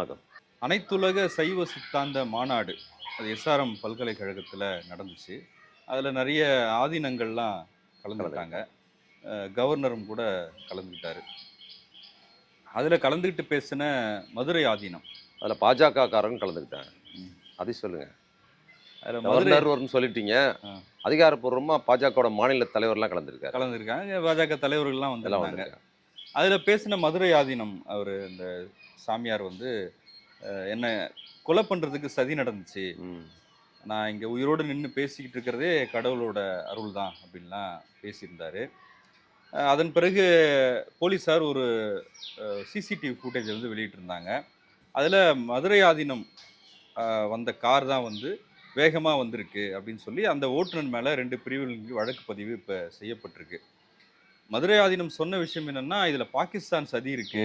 வணக்கம். அனைத்துலக சைவ சித்தாந்த மாநாடு அது எஸ்ஆர்எம் பல்கலைக்கழகத்தில் நடந்துச்சு. அதில் நிறைய ஆதீனங்கள்லாம் கலந்துக்கிட்டாங்க. கவர்னரும் கூட கலந்துக்கிட்டாரு. அதில் கலந்துக்கிட்டு பேசின மதுரை ஆதீனம். அதில் பாஜக காரங்க கலந்துக்கிட்டாங்க. அதை சொல்லுங்க. அதில் மதுரை கவர்னர் வரும்னு சொல்லிட்டீங்க. ஆ. அதிகாரப்பூர்வமா பாஜகவோட மாநில தலைவர்லாம் கலந்துருக்காரு. கலந்துருக்காங்க. பாஜக தலைவர்கள்லாம் வந்திருக்காங்க. அதில் பேசின மதுரை ஆதீனம் அவர் இந்த சாமியார் வந்து என்ன கொலை பண்ணுறதுக்கு சதி நடந்துச்சு. நான் இங்கே உயிரோடு நின்று பேசிக்கிட்டு இருக்கிறதே கடவுளோட அருள் தான் அப்படின்லாம் பேசியிருந்தாரு. அதன் பிறகு போலீஸார் ஒரு சிசிடிவி ஃபுட்டேஜ் வந்து வெளியிட்டிருந்தாங்க. அதில் மதுரை ஆதீனம் வந்த கார் தான் வந்து வேகமாக வந்திருக்கு அப்படின்னு சொல்லி அந்த ஓட்டுநர் மேலே ரெண்டு பிரிவுகளுக்கு வழக்கு பதிவு இப்போ செய்யப்பட்டிருக்கு. மதுரை ஆதீனம் சொன்ன விஷயம் என்னன்னா இதுல பாகிஸ்தான் சதி இருக்கு.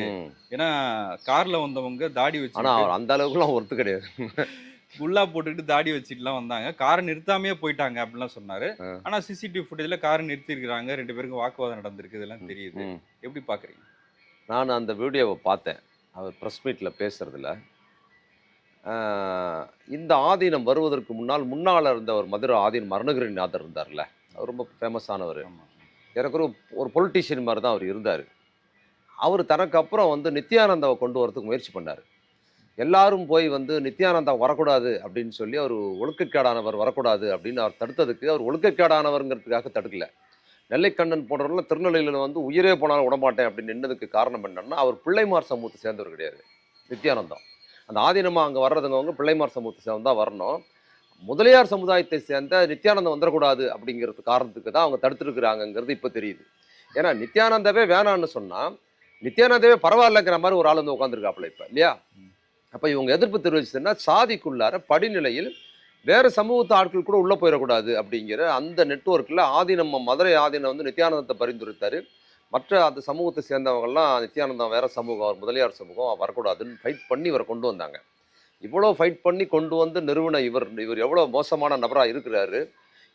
ஏன்னா கார்ல வந்தவங்க தாடி ஆனா வச்சு அவர் அந்த அளவுக்குலாம் ஒருத்து கிடையாது. குல்லா போட்டுக்கிட்டு தாடி வச்சுட்டுலாம் வந்தாங்க. காரை நிறுத்தாமையே போயிட்டாங்க அப்படிலாம் சொன்னாரு. ஆனா சிசிடிவி ஃபுட்டேஜ்ல காரை நிறுத்திருக்கிறாங்க ரெண்டு பேருக்கும் வாக்குவாதம் நடந்திருக்கு. இதெல்லாம் தெரியுது. எப்படி பாக்குறீங்க நான் அந்த வீடியோவை பார்த்தேன். அவர் ப்ரெஸ் மீட்டில் பேசுறதுல. இந்த ஆதீனம் வருவதற்கு முன்னால் முன்னால் இருந்த ஒரு மதுரை ஆதீனம் மருணகிரிநாதர் இருந்தார்ல. அவர் ரொம்ப ஃபேமஸானவர் ஆமா. எனக்கு ஒரு ஒரு பொலிட்டீஷியன் மாதிரி தான் அவர் இருந்தார். அவர் தனக்கு அப்புறம் வந்து நித்யானந்தாவை கொண்டு வரதுக்கு முயற்சி பண்ணார். எல்லாரும் போய் வந்து நித்யானந்தா வரக்கூடாது அப்படின்னு சொல்லி அவர் ஒழுக்கக்கேடானவர் வரக்கூடாது அப்படின்னு அவர் தடுத்ததுக்கு அவர் ஒழுக்கக்கேடானவருங்கிறதுக்காக தடுக்கல. நெல்லைக்கண்ணன் போன்றவர்கள் திருநெல்வேலியில் வந்து உயிரே போனாலும் விடமாட்டேன் அப்படின்னு நின்னதுக்கு காரணம் என்னன்னா அவர் பிள்ளைமார் சமூகத்தை சேர்ந்தவர் கிடையாது நித்யானந்தம் அந்த ஆதீனமாக அங்கே வர்றதுங்கவங்க பிள்ளைமார் சமூகத்தை சேர்ந்து தான் வரணும். முதலியார் சமுதாயத்தை சேர்ந்த நித்யானந்தம் வந்துடக்கூடாது அப்படிங்கிறது காரணத்துக்கு தான் அவங்க தடுத்துருக்குறாங்கங்கிறது இப்போ தெரியுது. ஏன்னா நித்யானந்தாவே வேணான்னு சொன்னால் நித்யானந்தாவே பரவாயில்லங்கிற மாதிரி ஒரு ஆள் வந்து உட்காந்துருக்காப்புல இப்போ இல்லையா? அப்போ இவங்க எதிர்ப்பு தெரிவிச்சதுன்னா சாதிக்குள்ளார படிநிலையில் வேறு சமூகத்து ஆட்கள் கூட உள்ளே போயிடக்கூடாது அப்படிங்கிற அந்த நெட்ஒர்க்கில் ஆதீனம் மதுரை ஆதீனம் வந்து நித்யானந்தத்தை பரிந்துரைத்தாரு. மற்ற அந்த சமூகத்தை சேர்ந்தவங்கள்லாம் நித்யானந்தம் வேற சமூகம் முதலியார் சமூகம் வரக்கூடாதுன்னு ஃபைட் பண்ணி இவரை கொண்டு வந்தாங்க. இவ்வளோ ஃபைட் பண்ணி கொண்டு வந்து நிறுவன இவர் இவர் எவ்வளோ மோசமான நபராக இருக்கிறாரு.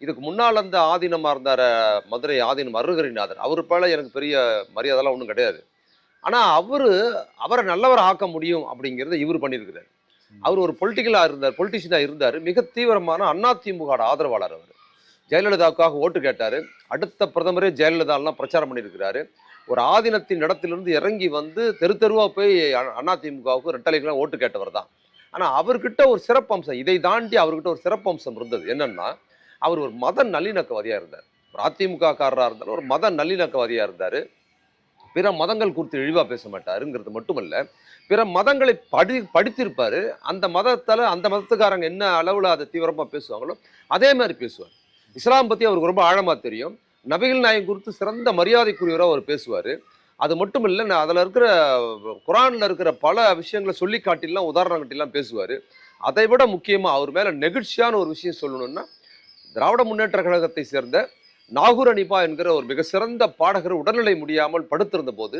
இதுக்கு முன்னால் அந்த ஆதீனமாக இருந்தார் மதுரை ஆதீனம் அருகரிநாதர் அவர் பேல எனக்கு பெரிய மரியாதைலாம் ஒன்றும் கிடையாது. ஆனால் அவர் அவரை நல்லவரை ஆக்க முடியும் அப்படிங்கிறத இவர் பண்ணியிருக்கிறார். அவர் ஒரு பொலிட்டிக்கலாக இருந்தார் பொலிட்டிஷியனாக இருந்தார். மிக தீவிரமான அதிமுக ஆதரவாளர் அவர். ஜெயலலிதாவுக்காக ஓட்டு கேட்டார். அடுத்த பிரதமரே ஜெயலலிதாலாம் பிரச்சாரம் பண்ணியிருக்கிறாரு. ஒரு ஆதீனத்தின் இடத்திலிருந்து இறங்கி வந்து தெரு தெருவா போய் அதிமுகவுக்கு ரெட்டலைக்கெல்லாம் ஓட்டு கேட்டவர் தான். ஆனால் அவர்கிட்ட ஒரு சிறப்பம்சம் இதை தாண்டி அவர்கிட்ட ஒரு சிறப்பம்சம் இருந்தது. என்னன்னா அவர் ஒரு மத நல்லிணக்கவாதியாக இருந்தார். ஒரு அதிமுக காரராக இருந்தாலும் ஒரு மத நல்லிணக்கவாதியாக இருந்தார். பிற மதங்கள் குறித்து இழிவாக பேச மாட்டாருங்கிறது மட்டுமல்ல பிற மதங்களை படி படித்திருப்பார். அந்த மதத்தால் அந்த மதத்துக்காரங்க என்ன அளவில் அதை தீவிரமாக பேசுவாங்களோ அதே மாதிரி பேசுவார். இஸ்லாம் பற்றி அவருக்கு ரொம்ப ஆழமாக தெரியும். நபிகள் நாயகம் குறித்து சிறந்த மரியாதைக்குரியவராக அவர் பேசுவார். அது மட்டும் இல்லை நான் அதில் இருக்கிற குரானில் இருக்கிற பல விஷயங்களை சொல்லி காட்டிலாம் உதாரணம் காட்டிலாம் பேசுவார். அதை விட முக்கியமாக அவர் மேலே நெகிழ்ச்சியான ஒரு விஷயம் சொல்லணும்னா திராவிட முன்னேற்ற கழகத்தை சேர்ந்த நாகூர் அனிபா என்கிற ஒரு மிக சிறந்த பாடகர் உடல்நிலை முடியாமல் படுத்திருந்த போது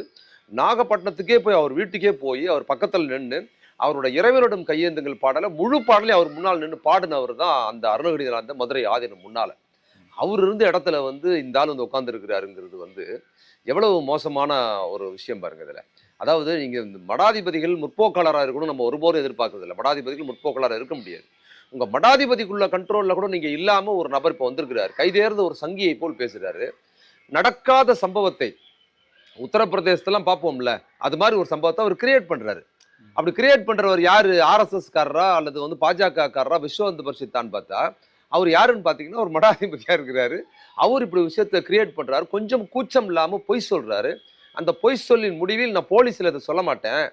நாகப்பட்டினத்துக்கே போய் அவர் வீட்டுக்கே போய் அவர் பக்கத்தில் நின்று அவரோட இறைவனிடம் கையேந்துங்கள் பாடலை முழு பாடலையும் அவர் முன்னால் நின்று பாடினவர் தான் அந்த அருணகிரிநாதர் அந்த மதுரை ஆதீனம் முன்னால். அவர் இருந்த இடத்துல வந்து இந்த ஆள் வந்து உட்காந்துருக்கிறாருங்கிறது வந்து எவ்வளவு மோசமான ஒரு விஷயம் பாருங்க இதில். அதாவது நீங்கள் இந்த மடாதிபதிகள் முற்போக்காளராக இருக்கணும் நம்ம ஒருபோதும் எதிர்பார்க்கறதில்ல மடாதிபதிகள் முற்போக்காளராக இருக்க முடியாது. உங்கள் மடாதிபதிக்குள்ள கண்ட்ரோலில் கூட நீங்கள் இல்லாமல் ஒரு நபர் இப்போ வந்திருக்கிறார். கைதேர்ந்த ஒரு சங்கியை போல் பேசுகிறாரு நடக்காத சம்பவத்தை உத்தரப்பிரதேசத்தெல்லாம் பார்ப்போம்ல. அது மாதிரி ஒரு சம்பவத்தை அவர் கிரியேட் பண்ணுறாரு அப்படி கிரியேட் பண்ணுறவர் யார்? ஆர்எஸ்எஸ்காரரா அல்லது வந்து பாஜக காரரா விஸ்வந்த பரிசுத்தான் பார்த்தா அவர் யாருன்னு பார்த்தீங்கன்னா ஒரு மடாதிபதியாக இருக்கிறாரு. அவர் இப்படி விஷயத்தை கிரியேட் பண்ணுறாரு கொஞ்சம் கூச்சம் இல்லாமல் பொய் சொல்கிறாரு அந்த பொய் சொல்லின் முடிவில் நான் போலீஸில் இதை சொல்ல மாட்டேன்.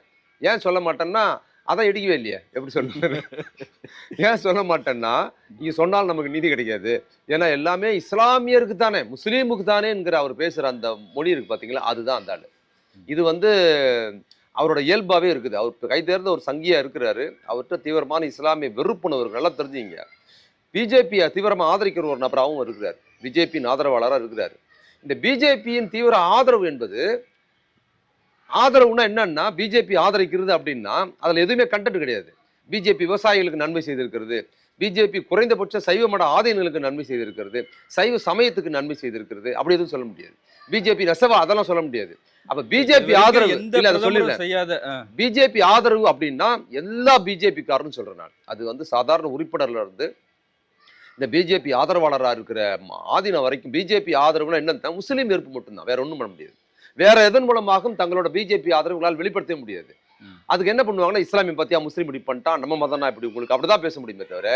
ஏன் சொல்ல மாட்டேன்னா அதான் இடிக்கவே இல்லையே. எப்படி சொல்றது? ஏன் சொல்ல மாட்டேன்னா நீங்க சொன்னால் நமக்கு நீதி கிடைக்காது. ஏன்னா எல்லாமே இஸ்லாமியருக்கு தானே முஸ்லீமுக்கு தானேங்கிற அவர் பேசுகிற அந்த மொழி இருக்குது பார்த்தீங்களா அதுதான் அந்த ஆள். இது வந்து அவரோட இயல்பாகவே இருக்குது. அவர் கைதேர்ந்த ஒரு சங்கியாக இருக்கிறாரு. அவர்கிட்ட தீவிரமான இஸ்லாமிய வெறுப்புணர்வு நல்லா தெரிஞ்சுங்க. பிஜேபி தீவிரமா ஆதரிக்கிற ஒரு நபராகவும் இருக்கிறார். பிஜேபியின் ஆதரவாளராக இருக்கிறார். இந்த பிஜேபியின் தீவிர ஆதரவு என்பது ஆதரவுனா என்னன்னா பிஜேபி ஆதரிக்கிறது அப்படின்னா அதுல எதுவுமே கண்டென்ட் கிடையாது. பிஜேபி விவசாயிகளுக்கு நன்மை செய்திருக்கிறது. பிஜேபி குறைந்தபட்ச சைவ மட ஆதீனங்களுக்கு நன்மை செய்திருக்கிறது. சைவ சமயத்துக்கு நன்மை செய்திருக்கிறது. அப்படி எதுவும் சொல்ல முடியாது. பிஜேபி நெசவா அதெல்லாம் சொல்ல முடியாது. அப்ப பிஜேபி ஆதரவு இல்ல அதை சொல்லிடுறேன். பிஜேபி ஆதரவு அப்படின்னா எல்லா பிஜேபி காரன்னு சொல்றேன் நான். அது வந்து சாதாரண உறுப்பினர்ல இருந்து இந்த பிஜேபி ஆதரவாளராக இருக்கிற ஆதீனம் வரைக்கும் பிஜேபி ஆதரவுனா என்னன்னா முஸ்லீம் எதிர்ப்பு மட்டும்தான். வேற ஒன்றும் பண்ண முடியாது. வேற எதன் மூலமாகவும் தங்களோட பிஜேபி ஆதரவுகளால் வெளிப்படுத்த முடியாது. அதுக்கு என்ன பண்ணுவாங்கன்னா இஸ்லாமிய பத்தியா முஸ்லீம் இப்படி பண்ணிட்டான் நம்ம மதம்னா இப்படி உங்களுக்கு அப்படிதான் பேச முடியுமே தவிர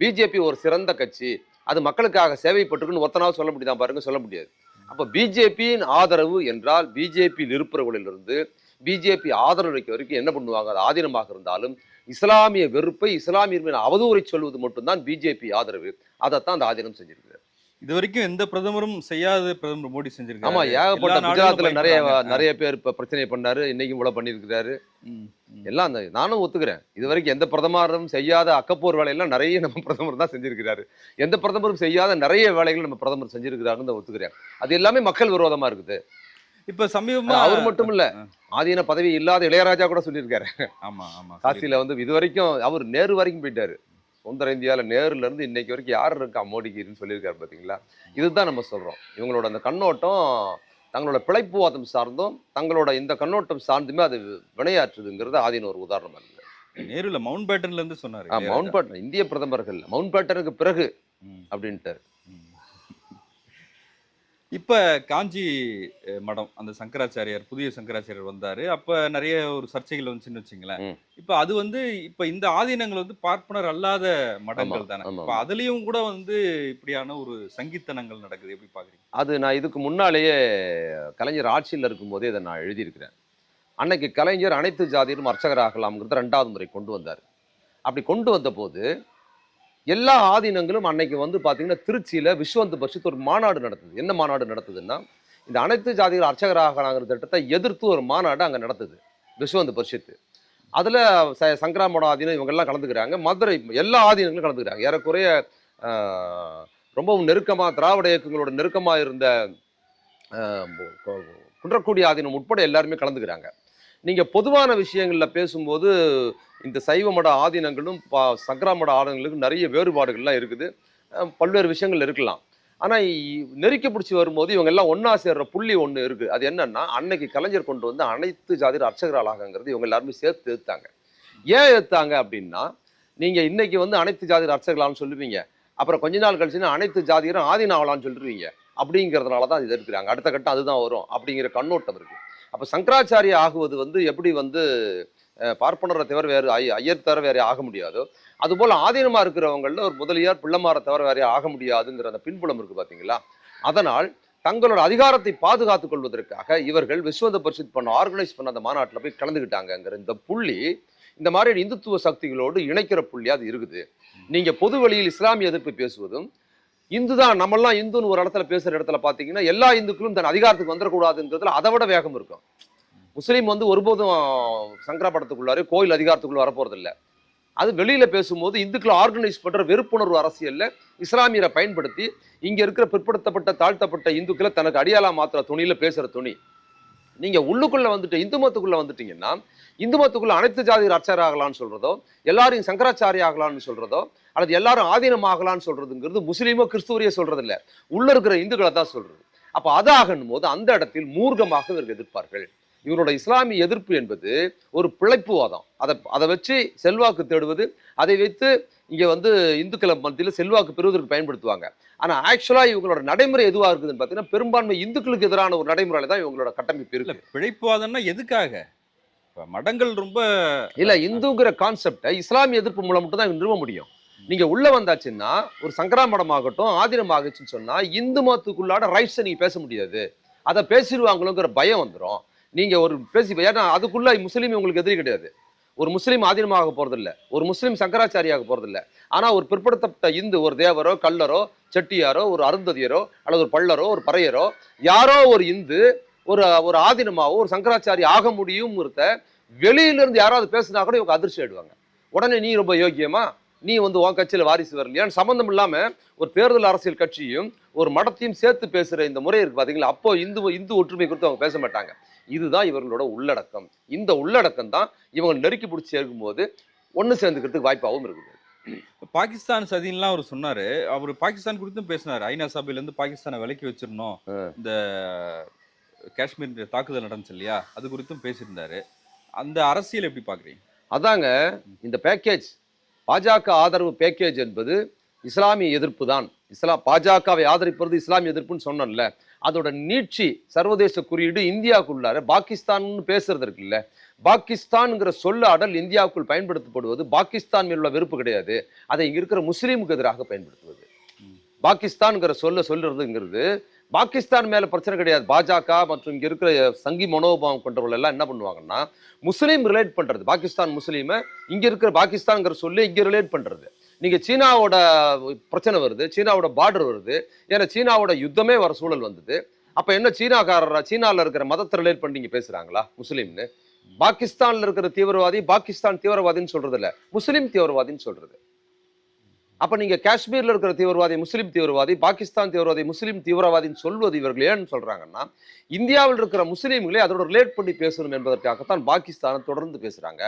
பிஜேபி ஒரு சிறந்த கட்சி. அது மக்களுக்காக சேவைப்பட்டிருக்குன்னு ஒத்தனாவது சொல்ல முடியுதா பாருங்க? சொல்ல முடியாது. அப்ப பிஜேபியின் ஆதரவு என்றால் பிஜேபியில் இருப்பவர்களிலிருந்து பிஜேபி ஆதரவு வைக்க வரைக்கும் என்ன பண்ணுவாங்க? அது ஆதீனமாக இருந்தாலும் இஸ்லாமிய வெறுப்பை இஸ்லாமியர் மீது அவதூறை சொல்வது மட்டும்தான் பிஜேபி ஆதரவு. அதைத்தான் அந்த ஆதீனம் செஞ்சிருக்கு இது வரைக்கும் எந்த பிரதமரும் செய்யாத பிரதமர் மோடி செஞ்சிருக்காரு. ஆமா ஏகப்பட்ட குஜராத்ல நிறைய. நிறைய பேர் இப்ப பிரச்சனை பண்ணாரு இன்னைக்கு இவ்வளவு ம். எல்லாம் அந்த நானும் ஒத்துக்கிறேன். இது வரைக்கும் எந்த பிரதமரும் செய்யாத அக்கப்போர் வேலையெல்லாம் நிறைய நம்ம பிரதமர் தான் செஞ்சிருக்கிறாரு. எந்த பிரதமரும் செய்யாத நிறைய வேலைகள் நம்ம பிரதமர் செஞ்சிருக்கிறாருன்னு ஒத்துக்கிறேன். அது எல்லாமே மக்கள் விரோதமா இருக்குது. இப்ப சமீபமா அவர் மட்டும் இல்ல. ஆதீன பதவி இல்லாத இளையராஜா கூட சொல்லியிருக்காரு. ஆமா ஆமா. காசியில வந்து இது வரைக்கும் அவர் நேரு வரைக்கும் போயிட்டாரு. சுதந்திர இந்தியால நேருல இருந்து இன்னைக்கு வரைக்கும் யார் இருக்கா மோடிக்கு சொல்லியிருக்காரு பாத்தீங்களா? இதுதான் நம்ம சொல்றோம். இவங்களோட அந்த கண்ணோட்டம் தங்களோட பிழைப்புவாதம் சார்ந்தும் தங்களோட இந்த கண்ணோட்டம் சார்ந்துமே அது வினையாற்றுதுங்கிறது ஆதீன ஒரு உதாரணம் இருக்கு. நேருல மவுண்ட் பேட்டன்ல இருந்து சொன்னாரு மவுண்ட் பேட்டன் இந்திய பிரதமர்கள். மவுண்ட் பேட்டனுக்கு பிறகு அப்படின்ட்டு. இப்ப காஞ்சி மடம் அந்த சங்கராச்சாரியார் புதிய சங்கராச்சாரியார் வந்தாரு. அப்ப நிறைய ஒரு சர்ச்சைகள் வந்துச்சுன்னு வச்சுங்களேன். இப்ப அது வந்து இப்ப இந்த ஆதீனங்கள் வந்து பார்ப்பனர் அல்லாத மடங்கள் தானே. இப்ப அதுலயும் கூட வந்து இப்படியான ஒரு சங்கித்தனங்கள் நடக்குது. எப்படி பாக்குறீங்க? அது நான் இதுக்கு முன்னாலேயே கலைஞர் ஆட்சியில் இருக்கும்போதே இதை நான் எழுதியிருக்கிறேன். அன்னைக்கு கலைஞர் அனைத்து ஜாதியிலும் அர்ச்சகராகலாம்ங்கிறத ரெண்டாவது முறை கொண்டு வந்தார். அப்படி கொண்டு வந்த போது எல்லா ஆதீனங்களும் அன்னைக்கு வந்து பார்த்தீங்கன்னா திருச்சியில் விஸ்வந்த் பரிஷத் ஒரு மாநாடு நடத்துது என்ன மாநாடு நடத்துதுன்னா இந்த அனைத்து ஜாதிகள் அர்ச்சகராகலாங்கிற திட்டத்தை எதிர்த்து ஒரு மாநாடு அங்கே நடத்துது விஸ்வந்த் பரிஷத்து. அதில் ச சங்கராமோட ஆதீனம் இவங்கெல்லாம் கலந்துக்கிறாங்க. மதுரை எல்லா ஆதீனங்களும் கலந்துக்கிறாங்க. ஏறக்குறைய ரொம்பவும் நெருக்கமாக திராவிட இயக்கங்களோட நெருக்கமாக இருந்த குன்றக்கூடிய குன்றக்குடி ஆதீனம் உட்பட எல்லாருமே கலந்துக்கிறாங்க. நீங்கள் பொதுவான விஷயங்களில் பேசும்போது இந்த சைவ மட ஆதீனங்களும் பா சங்கராமட ஆதீனங்களுக்கும் நிறைய வேறுபாடுகள்லாம் இருக்குது. பல்வேறு விஷயங்கள் இருக்கலாம். ஆனால் நெருக்கி பிடிச்சி வரும்போது இவங்க எல்லாம் ஒன்றா சேர்ற புள்ளி ஒன்று இருக்குது அது என்னன்னா அன்னைக்கு கலைஞர் கொண்டு வந்து அனைத்து ஜாதியர் அர்ச்சகராளாகங்கிறது இவங்க எல்லாருமே சேர்த்து எடுத்தாங்க ஏன் எடுத்தாங்க அப்படின்னா நீங்கள் இன்னைக்கு வந்து அனைத்து ஜாதியர் அர்ச்சகர்களான்னு சொல்லுவீங்க. அப்புறம் கொஞ்ச நாள் கழிச்சுன்னா அனைத்து ஜாதியரும் ஆதீனாவலான்னு சொல்லிடுவீங்க அப்படிங்கிறதுனால தான் இது இருக்கிறாங்க அடுத்த கட்டம் அதுதான் வரும் அப்படிங்கிற கண்ணோட்டம் இருக்குது அப்போ சங்கராச்சாரிய ஆகுவது வந்து எப்படி வந்து பார்ப்பனரை தவிர வேறு ஐ ஐயர் தவிர வேறே ஆக முடியாதோ. அதுபோல் ஆதீனமாக இருக்கிறவங்களில் ஒரு முதலியார் பிள்ளைமாரை தவிர வேற ஆக முடியாதுங்கிற அந்த பின்புலம் இருக்கு பார்த்தீங்களா அதனால் தங்களோட அதிகாரத்தை பாதுகாத்துக் கொள்வதற்காக இவர்கள் விஸ்வந்த பரிசுத் பண்ண ஆர்கனைஸ் பண்ண அந்த மாநாட்டில் போய் கலந்துக்கிட்டாங்கங்கிற இந்த புள்ளி இந்த மாதிரி இந்துத்துவ சக்திகளோடு இணைக்கிற புள்ளி அது இருக்குது. நீங்க பொது வழியில் இஸ்லாமிய எதிர்ப்பு பேசுவதும் இந்து தான் நம்மெல்லாம் இந்துன்னு ஒரு இடத்துல பேசுற இடத்துல பாத்தீங்கன்னா எல்லா இந்துக்களும் தன் அதிகாரத்துக்கு வந்துடக்கூடாதுங்கிறதுல அதை விட வேகம் இருக்கும். முஸ்லீம் வந்து ஒருபோதும் சங்கரா படத்துக்குள்ளாரே கோயில் அதிகாரத்துக்குள்ள வரப்போறது இல்லை அது வெளியில பேசும்போது இந்துக்களை ஆர்கனைஸ் பண்ற வெறுப்புணர்வு அரசியல்ல இஸ்லாமியரை பயன்படுத்தி இங்க இருக்கிற பிற்படுத்தப்பட்ட தாழ்த்தப்பட்ட இந்துக்களை தனக்கு அடியாளா மாத்திர துணியில பேசுற துணி. நீங்க உள்ளுக்குள்ள வந்துட்டு இந்து மதத்துக்குள்ள வந்துட்டீங்கன்னா இந்து மதத்துக்குள்ள அனைத்து ஜாதி அர்ச்சகர் ஆகலாம்னு சொல்றதோ எல்லாரையும் சங்கராச்சாரி ஆகலாம்னு சொல்றதோ அல்லது எல்லாரும் ஆதீனம் ஆகலாம்னு சொல்றதுங்கிறது முஸ்லீமோ கிறிஸ்துவரையோ சொல்றது இல்ல உள்ள இருக்கிற இந்துக்களை தான் சொல்றது. அப்ப அது போது அந்த இடத்தில் மூர்க்கமாக இவர்கள் எதிர்ப்பார்கள். இவரோட இஸ்லாமிய எதிர்ப்பு என்பது ஒரு பிழைப்புவாதம். அதை அதை வச்சு செல்வாக்கு தேடுவது அதை வைத்து இங்க வந்து இந்துக்களை மத்தியில் செல்வாக்கு பெறுவதற்கு பயன்படுத்துவாங்க. ஆனா ஆக்சுவலா இவங்களோட நடைமுறை எதுவா இருக்குதுன்னு பார்த்தீங்கன்னா பெரும்பான்மை இந்துக்களுக்கு எதிரான ஒரு நடைமுறையில தான் இவங்களோட கட்டமைப்பு இருக்கு. பிழைப்புவாதம்னா எதுக்காக? மடங்கள் ரொம்ப இல்ல இந்துங்கிற கான்செப்டை இஸ்லாமிய எதிர்ப்பு மூலம் மட்டும் தான் நிறுவ முடியும். நீங்க உள்ள வந்தாச்சுன்னா ஒரு சங்கரா மடம் ஆகட்டும் ஆதீனம் ஆகச்சுன்னு சொன்னா இந்து மதத்துக்குள்ளாட ரைட்ஸை நீங்க பேச முடியாது. அதை பேசிடுவாங்களோங்கிற பயம் வந்துடும் நீங்க ஒரு பேசி ஏன்னா அதுக்குள்ள முஸ்லீம் உங்களுக்கு எதிரி கிடையாது. ஒரு முஸ்லீம் ஆதீனமாக போறது ஒரு முஸ்லீம் சங்கராச்சாரியாக போகிறதில்ல ஆனால் ஆனா ஒரு பிற்படுத்தப்பட்ட இந்து ஒரு தேவரோ கல்லரோ செட்டியாரோ ஒரு அருந்ததியரோ அல்லது ஒரு பள்ளரோ ஒரு பறையரோ யாரோ ஒரு இந்து ஒரு ஒரு ஆதீனமாவோ ஒரு சங்கராச்சாரி ஆக முடியும் வெளியில வெளியிலிருந்து யாராவது பேசுனா கூட இவங்க அதிர்ச்சி ஆயிடுவாங்க. உடனே நீ ரொம்ப யோக்கியமா? நீ வந்து உன் கட்சியில் வாரிசு வரலையான்னு சம்மந்தம் இல்லாம ஒரு தேர்தல் அரசியல் கட்சியும் ஒரு மடத்தையும் சேர்த்து பேசுற இந்த முறை இருக்கு பாத்தீங்களா? அப்போ இந்து இந்து ஒற்றுமை குறித்து அவங்க பேச மாட்டாங்க. இதுதான் இவர்களோட உள்ளடக்கம். இந்த உள்ளடக்கம் தான் இவங்க நெருக்கி பிடிச்சி சேர்க்கும்போது ஒன்று சேர்ந்துக்கிறதுக்கு வாய்ப்பாகவும் இருக்குது. பாகிஸ்தான் சதின்லாம் அவர் சொன்னாரு. அவர் பாகிஸ்தான் குறித்தும் பேசினாரு. ஐநா சபையில இருந்து பாகிஸ்தானை விலக்கி வச்சிடணும். இந்த காஷ்மீர் தாக்குதல் நடந்துச்சு இல்லையா? அது குறித்தும் பேசியிருந்தாரு. அந்த அரசியல் எப்படி பாக்குறீங்க அதாங்க இந்த பேக்கேஜ் பாஜக ஆதரவு பேக்கேஜ் என்பது இஸ்லாமிய எதிர்ப்பு தான். இஸ்லாம் பாஜகவை ஆதரிப்பது இஸ்லாமிய எதிர்ப்புன்னு சொன்னேன்ல. அதோட நீட்சி சர்வதேச குறியீடு இந்தியாவுக்குள்ளார பாகிஸ்தான் பேசுறது இருக்குல்ல? பாகிஸ்தான்ங்கிற சொல்லாடல் இந்தியாவுக்குள் பயன்படுத்தப்படுவது பாகிஸ்தான் மேல் உள்ள வெறுப்பு கிடையாது. அதை இங்க இருக்கிற முஸ்லீமுக்கு எதிராக பயன்படுத்துவது. பாகிஸ்தான்ங்கிற சொல்ல சொல்றதுங்கிறது பாகிஸ்தான் மேல பிரச்சனை கிடையாது. பாஜக மற்றும் இங்க இருக்கிற சங்கி மனோபாவம் கொண்டவர்கள் எல்லாம் என்ன பண்ணுவாங்கன்னா முஸ்லீம் ரிலேட் பண்றது. பாகிஸ்தான் முஸ்லீமை இங்க இருக்கிற பாகிஸ்தான்ங்கிற சொல்லி இங்க ரிலேட் பண்றது. நீங்கள் சீனாவோட பிரச்சனை வருது சீனாவோட பார்டர் வருது. ஏன்னா சீனாவோட யுத்தமே வர சூழல் வந்தது. அப்போ என்ன சீனாக்காரரா சீனாவில் இருக்கிற மதத்தை ரிலேட் பண்ணி நீங்கள் பேசுகிறாங்களா முஸ்லீம்னு. பாகிஸ்தானில் இருக்கிற தீவிரவாதி பாகிஸ்தான் தீவிரவாதின்னு சொல்கிறது இல்லை முஸ்லீம் தீவிரவாதின்னு சொல்கிறது அப்போ நீங்கள் காஷ்மீரில் இருக்கிற தீவிரவாதி முஸ்லீம் தீவிரவாதி பாகிஸ்தான் தீவிரவாதி முஸ்லீம் தீவிரவாதின்னு சொல்வது இவர்கள் ஏன்னு சொல்கிறாங்கன்னா இந்தியாவில் இருக்கிற முஸ்லீம்களே அதோட ரிலேட் பண்ணி பேசணும் என்பதற்காகத்தான் பாகிஸ்தானை தொடர்ந்து பேசுகிறாங்க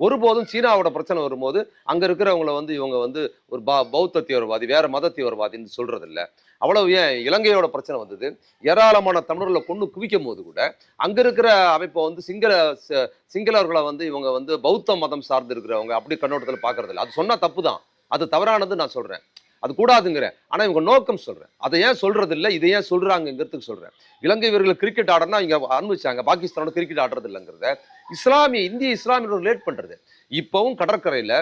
ஒருபோதும் சீனாவோட பிரச்சனை வரும்போது அங்கே இருக்கிறவங்கள வந்து இவங்க வந்து ஒரு பா- பௌத்த தீவிரவாதி வேற மத தீவிரவாதின்னு சொல்கிறதில்ல அவ்வளவு ஏன் இலங்கையோட பிரச்சனை வந்தது. ஏராளமான தமிழர்களை கொண்டு குவிக்கும் போது கூட அங்க இருக்கிற அமைப்பை வந்து சிங்கள சிங்களவர்களை வந்து இவங்க வந்து பௌத்த மதம் சார்ந்து இருக்கிறவங்க அப்படி கண்ணோட்டத்தில் பாக்குறது அது சொன்னா தப்பு தான் அது தவறானது நான் சொல்கிறேன் அது கூடாதுங்கிறேன் ஆனால் இவங்க நோக்கம் சொல்கிறேன் அதை ஏன் சொல்கிறது இல்லை இதை ஏன் சொல்கிறாங்கங்கிறதுக்கு சொல்கிறேன் இலங்கை வீரர்கள் கிரிக்கெட் ஆடனா இங்கே அனுபவிச்சாங்க பாகிஸ்தானோட கிரிக்கெட் ஆடுறது இல்லைங்கிறத இஸ்லாமிய இந்திய இஸ்லாமியோட ரிலேட் பண்ணுறது இப்போவும் கடற்கரையில்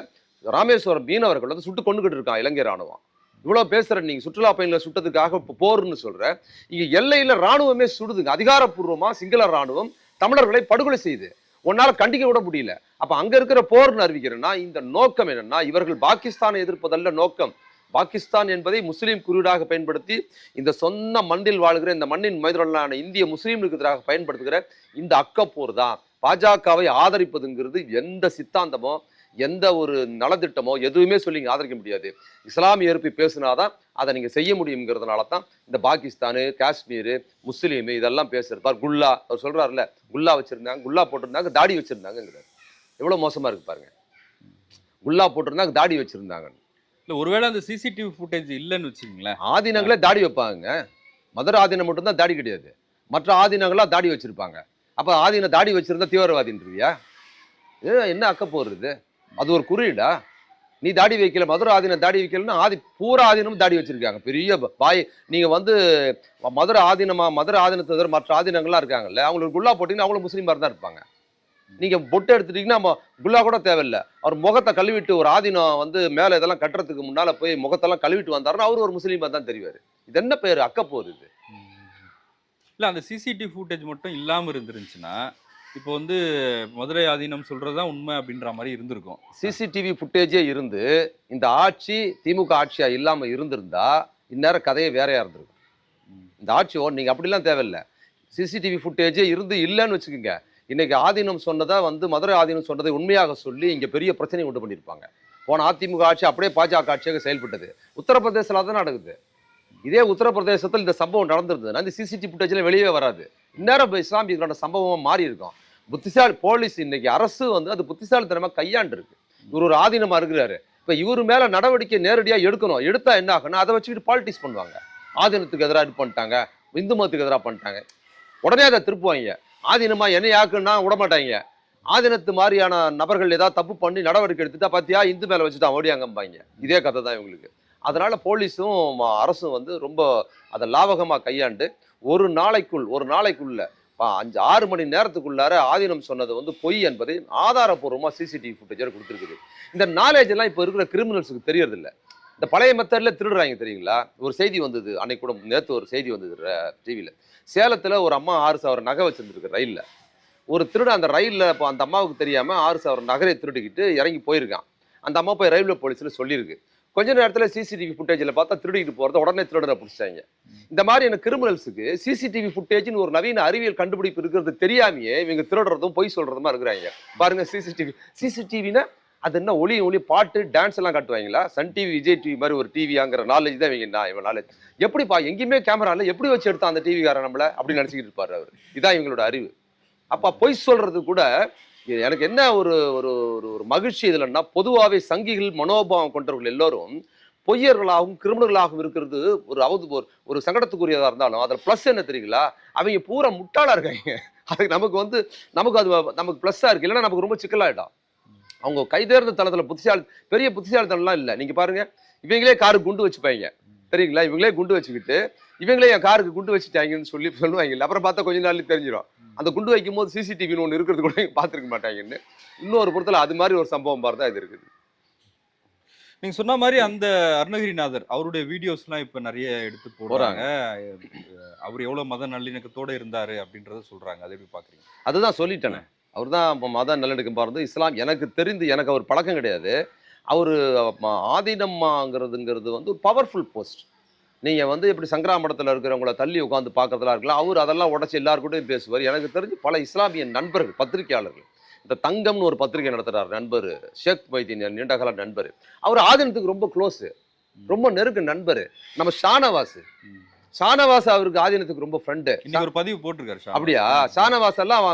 ராமேஸ்வரம் மீனவர்கள் வந்து சுட்டு கொண்டுகிட்டு இருக்கான் இலங்கை ராணுவம். இவ்வளோ பேசுகிறேன் நீங்கள் சுற்றுலா பயணிகளை சுட்டதுக்காக இப்போ போர்னு சொல்கிற இங்கே எல்லையில் ராணுவமே சுடுதுங்க. அதிகாரப்பூர்வமாக சிங்கள ராணுவம் தமிழர்களை படுகொலை செய்யுது. உன்னால் கண்டிக்க விட முடியல. அப்போ அங்கே இருக்கிற போர்னு அறிவிக்கிறேன்னா இந்த நோக்கம் என்னன்னா இவர்கள் பாகிஸ்தானை எதிர்ப்பதல்ல நோக்கம். பாகிஸ்தான் என்பதை முஸ்லீம் குறியீடாக பயன்படுத்தி இந்த சொந்த மண்ணில் வாழ்கிற இந்த மண்ணின் மைதலான இந்திய முஸ்லீம்களுக்கு எதிராக பயன்படுத்துகிற இந்த அக்கப்போர் தான். பாஜகவை ஆதரிப்பதுங்கிறது எந்த சித்தாந்தமோ எந்த ஒரு நலத்திட்டமோ எதுவுமே சொல்லி இங்க ஆதரிக்க முடியாது. இஸ்லாமிய எதிர்ப்பு பேசினாதான் அதை நீங்க செய்ய முடியுங்கிறதுனால தான் இந்த பாகிஸ்தானு காஷ்மீர் முஸ்லீம் இதெல்லாம் பேசுறது. பார் குல்லா அவர் சொல்றாருல்ல குல்லா வச்சிருந்தாங்க குல்லா போட்டிருந்தாங்க தாடி வச்சிருந்தாங்கிறார் எவ்வளவு மோசமா இருக்கு பாருங்க. குல்லா போட்டிருந்தாங்க தாடி வச்சிருந்தாங்க இல்ல ஒருவேளை அந்த சிசிடிவி ஃபுட்டேஜ் இல்லைன்னு வச்சுக்கீங்களேன். ஆதீனங்களே தாடி வைப்பாங்க. மதுரை ஆதீனம் மட்டும்தான் தாடி கிடையாது. மற்ற ஆதீனங்களா தாடி வச்சிருப்பாங்க. அப்ப ஆதீன தாடி வச்சிருந்தா தீவிரவாதின்றியா? இது என்ன அக்க போறது அது ஒரு குறியீடா நீ தாடி வைக்கல மதுரை ஆதீனம் தாடி வைக்கலன்னா ஆதி பூரா ஆதீனமும் தாடி வச்சிருக்காங்க. பெரிய பாய் நீங்க வந்து மதுரை ஆதீனமா மதுரை ஆதீனத்தை தவிர மற்ற ஆதீனங்கள்லாம் இருக்காங்கல்ல அவங்களுக்கு குல்லா போட்டீங்கன்னா அவங்களும் முஸ்லீம் மாதிரி தான் இருப்பாங்க. நீங்க பொட்டு எடுத்துட்டீங்கன்னா குல்லா கூட தேவையில்ல. அவர் முகத்தை கழுவிட்டு ஒரு ஆதீனம் வந்து மேல இதெல்லாம் கட்டுறதுக்கு முன்னால போய் முகத்தெல்லாம் கழுவிட்டு வந்தாருன்னா அவரு ஒரு முஸ்லீமா தான் தெரிவாரு. இது என்ன பேர்? அக்கப்போர் இது. இல்ல அந்த சிசிடிவி ஃபுட்டேஜ் மட்டும் இல்லாம இருந்துருந்துச்சுன்னா இப்போ வந்து மதுரை ஆதீனம் சொல்றதுதான் உண்மை அப்படின்ற மாதிரி இருந்திருக்கும். சிசிடிவி ஃபுட்டேஜே இருந்து இந்த ஆட்சி திமுக ஆட்சியா இல்லாம இருந்திருந்தா இந்நேரம் கதையே வேறையா இருந்திருக்கும். இந்த ஆட்சி ஓ நீங்க அப்படிலாம் தேவையில்ல. சிசிடிவி ஃபுட்டேஜே இருந்து இல்லைன்னு வச்சுக்கோங்க. இன்னைக்கு ஆதீனம் சொன்னதை வந்து மதுரை ஆதீனம் சொன்னதை உண்மையாக சொல்லி இங்க பெரிய பிரச்சனை உண்டு பண்ணியிருப்பாங்க. போன அதிமுக ஆட்சி அப்படியே பாஜக ஆட்சியாக செயல்பட்டது. உத்தரப்பிரதேசல தான் நடக்குது. இதே உத்தரப்பிரதேசத்தில் இந்த சம்பவம் நடந்திருந்ததுன்னா இந்த சிசிடிவி ஃபுட்டேஜ்ல வெளியே வராது. இந்நேரம் இஸ்லாமியர்களோட சம்பவமா மாறி இருக்கும் புத்திசாலி போலீஸ் இன்னைக்கு அரசு வந்து அது புத்திசாலித்தனமாக கையாண்டுருக்கு. இவர் ஒரு ஆதீனமாக இருக்கிறாரு. இப்போ இவர் மேலே நடவடிக்கை நேரடியாக எடுக்கணும். எடுத்தால் என்ன ஆகும்னா அதை வச்சுக்கிட்டு பாலிடிக்ஸ் பண்ணுவாங்க. ஆதீனத்துக்கு எதிராக இது பண்ணிட்டாங்க. இந்து மதத்துக்கு எதிராக பண்ணிட்டாங்க. உடனே அதை திருப்புவாங்க. ஆதீனமாக என்ன யாக்குன்னா விடமாட்டாங்க. ஆதீனத்து மாதிரியான நபர்கள் ஏதாவது தப்பு பண்ணி நடவடிக்கை எடுத்துட்டா பார்த்தியா இந்து மேல வச்சுட்டான் ஓடியாங்கம்பாங்க. இதே கதை தான் இவங்களுக்கு. அதனால் போலீஸும் அரசும் வந்து ரொம்ப அதை லாபகமாக கையாண்டு ஒரு நாளைக்குள் ஒரு நாளைக்குள்ள அஞ்சு ஆறு மணி நேரத்துக்குள்ளார ஆதீனம் சொன்னது வந்து பொய் என்பதை ஆதாரப்பூர்வமாக சிசிடிவி ஃபுட்டேஜ் கொடுத்துருக்குது. இந்த நாலேஜ் எல்லாம் இப்போ இருக்கிற கிரிமினல்ஸுக்கு தெரியறதில்ல. இந்த பழைய மெத்தடில் திருடுறாங்க தெரியுங்களா? ஒரு செய்தி வந்தது அன்னைக்கு கூட நேற்று ஒரு செய்தி வந்தது டிவியில் சேலத்தில் ஒரு அம்மா ஆறு சவர நகை வச்சுருந்துருக்கு ரயிலில். ஒரு திருடு அந்த ரயிலில் இப்போ அந்த அம்மாவுக்கு தெரியாமல் ஆறு சவர நகரை திருடிக்கிட்டு இறங்கி போயிருக்கான். அந்த அம்மா போய் ரயில்வே போலீஸில் சொல்லியிருக்கு. கொஞ்ச நேரத்தில் சிசிடிவி ஃபுட்டேஜில் பார்த்தா திருடிக்கிட்டு போகிறத உடனே திருடரை பிடிச்சாங்க இந்த மாதிரியான கிரிமினல்ஸுக்கு சிசிடிவி ஃபுட்டேஜ்னு ஒரு நவீன அறிவியல் கண்டுபிடிப்பு இருக்கிறது தெரியாமையே இவங்க திருடுறதும் பொய் சொல்கிறதுமா இருக்கிறாங்க. பாருங்க சிசிடிவி சிசிடிவினா அது என்ன ஒளி ஒளி பாட்டு டான்ஸ் எல்லாம் காட்டுவாங்களா? சன் டிவி விஜய் டிவி மாதிரி ஒரு டிவியாங்கிற நாலேஜ் தான் இவங்க நான் இவன் நாலேஜ் எப்படிப்பா எங்கேயுமே கேமரா இல்லை எப்படி வச்சு எடுத்தான் அந்த டிவிக்காரன் நம்மள? அப்படின்னு நினச்சிக்கிட்டு இருப்பார் அவர். இதான் இவங்களோட அறிவு. அப்போ பொய் சொல்கிறது கூட எனக்கு என்ன ஒரு ஒரு ஒரு ஒரு மகிழ்ச்சி இதுலன்னா பொதுவாகவே சங்கிகள் மனோபாவம் கொண்டவர்கள் எல்லோரும் பொய்யர்களாகவும் கிரிமினல்களாகவும் இருக்கிறது ஒரு அவது ஒரு ஒரு சங்கடத்துக்குரியதாக இருந்தாலும் அதில் ப்ளஸ் என்ன தெரியுங்களா? அவங்க பூரா முட்டாளாக இருக்காங்க. அதுக்கு நமக்கு வந்து நமக்கு அது நமக்கு ப்ளஸ்ஸாக இருக்குது இல்லைன்னா நமக்கு ரொம்ப சிக்கலாயிடும். அவங்க கைதேர்ந்த தளத்தில் புத்திசாலி பெரிய புத்திசாலித்தனம்லாம் இல்லை. நீங்கள் பாருங்க இவங்களே காருக்கு குண்டு வச்சுப்பாங்க. தெரியுங்களா? இவங்களே குண்டு வச்சுக்கிட்டு இவங்களே என் காருக்கு குண்டு வச்சுட்டாங்கன்னு சொல்லி சொல்லுவாங்க அப்புறம் பார்த்தா கொஞ்ச நாள் தெரிஞ்சிடும் அந்த குண்டு வைக்கும் போது சிசிடிவின்னு ஒன்று இருக்கிறது கூட பார்த்துருக்க மாட்டாங்கன்னு. இன்னொரு பொறுத்தல அது மாதிரி ஒரு சம்பவம் தான் இது இருக்குது. நீங்க சொன்ன மாதிரி அந்த அருணகிரிநாதர் அவருடைய வீடியோஸ் எல்லாம் இப்ப நிறைய எடுத்து போடுறாங்க. அவர் எவ்வளவு மத நல்லிணக்கத்தோட இருந்தாரு அப்படின்றத சொல்றாங்க. அதை எப்படி பாக்குறீங்க அதுதான் சொல்லிட்டேனே. அவர் தான் இப்போ மத நல்லிணக்கம் பாருது. இஸ்லாம் எனக்கு தெரிந்து எனக்கு அவர் பழக்கம் கிடையாது. அவர் ஆதீனம்மாங்கிறதுங்கிறது வந்து ஒரு பவர்ஃபுல் போஸ்ட் நீங்கள் வந்து இப்படி சங்கராமடத்தில் இருக்கிறவங்கள தள்ளி உட்காந்து பார்க்கறதுலாம் இருக்கலாம். அவர் அதெல்லாம் உடச்சி எல்லாருக்கூடயும் பேசுவார். எனக்கு தெரிஞ்சு பல இஸ்லாமிய நண்பர்கள் பத்திரிகையாளர்கள். இந்த தங்கம்னு ஒரு பத்திரிகை நடத்துறார் நண்பர் ஷேக் மைதீன் நீண்டகால நண்பர். அவர் ஆதீனத்துக்கு ரொம்ப க்ளோஸு ரொம்ப நெருக்க நண்பர். நம்ம ஷானவாஸ் ஷானவாஸ் அவருக்கு ஆதீனத்துக்கு ரொம்ப ஃப்ரெண்டு ஒரு பதிவு போட்டிருக்காரு. அப்படியா? ஷானவாஸ் எல்லாம்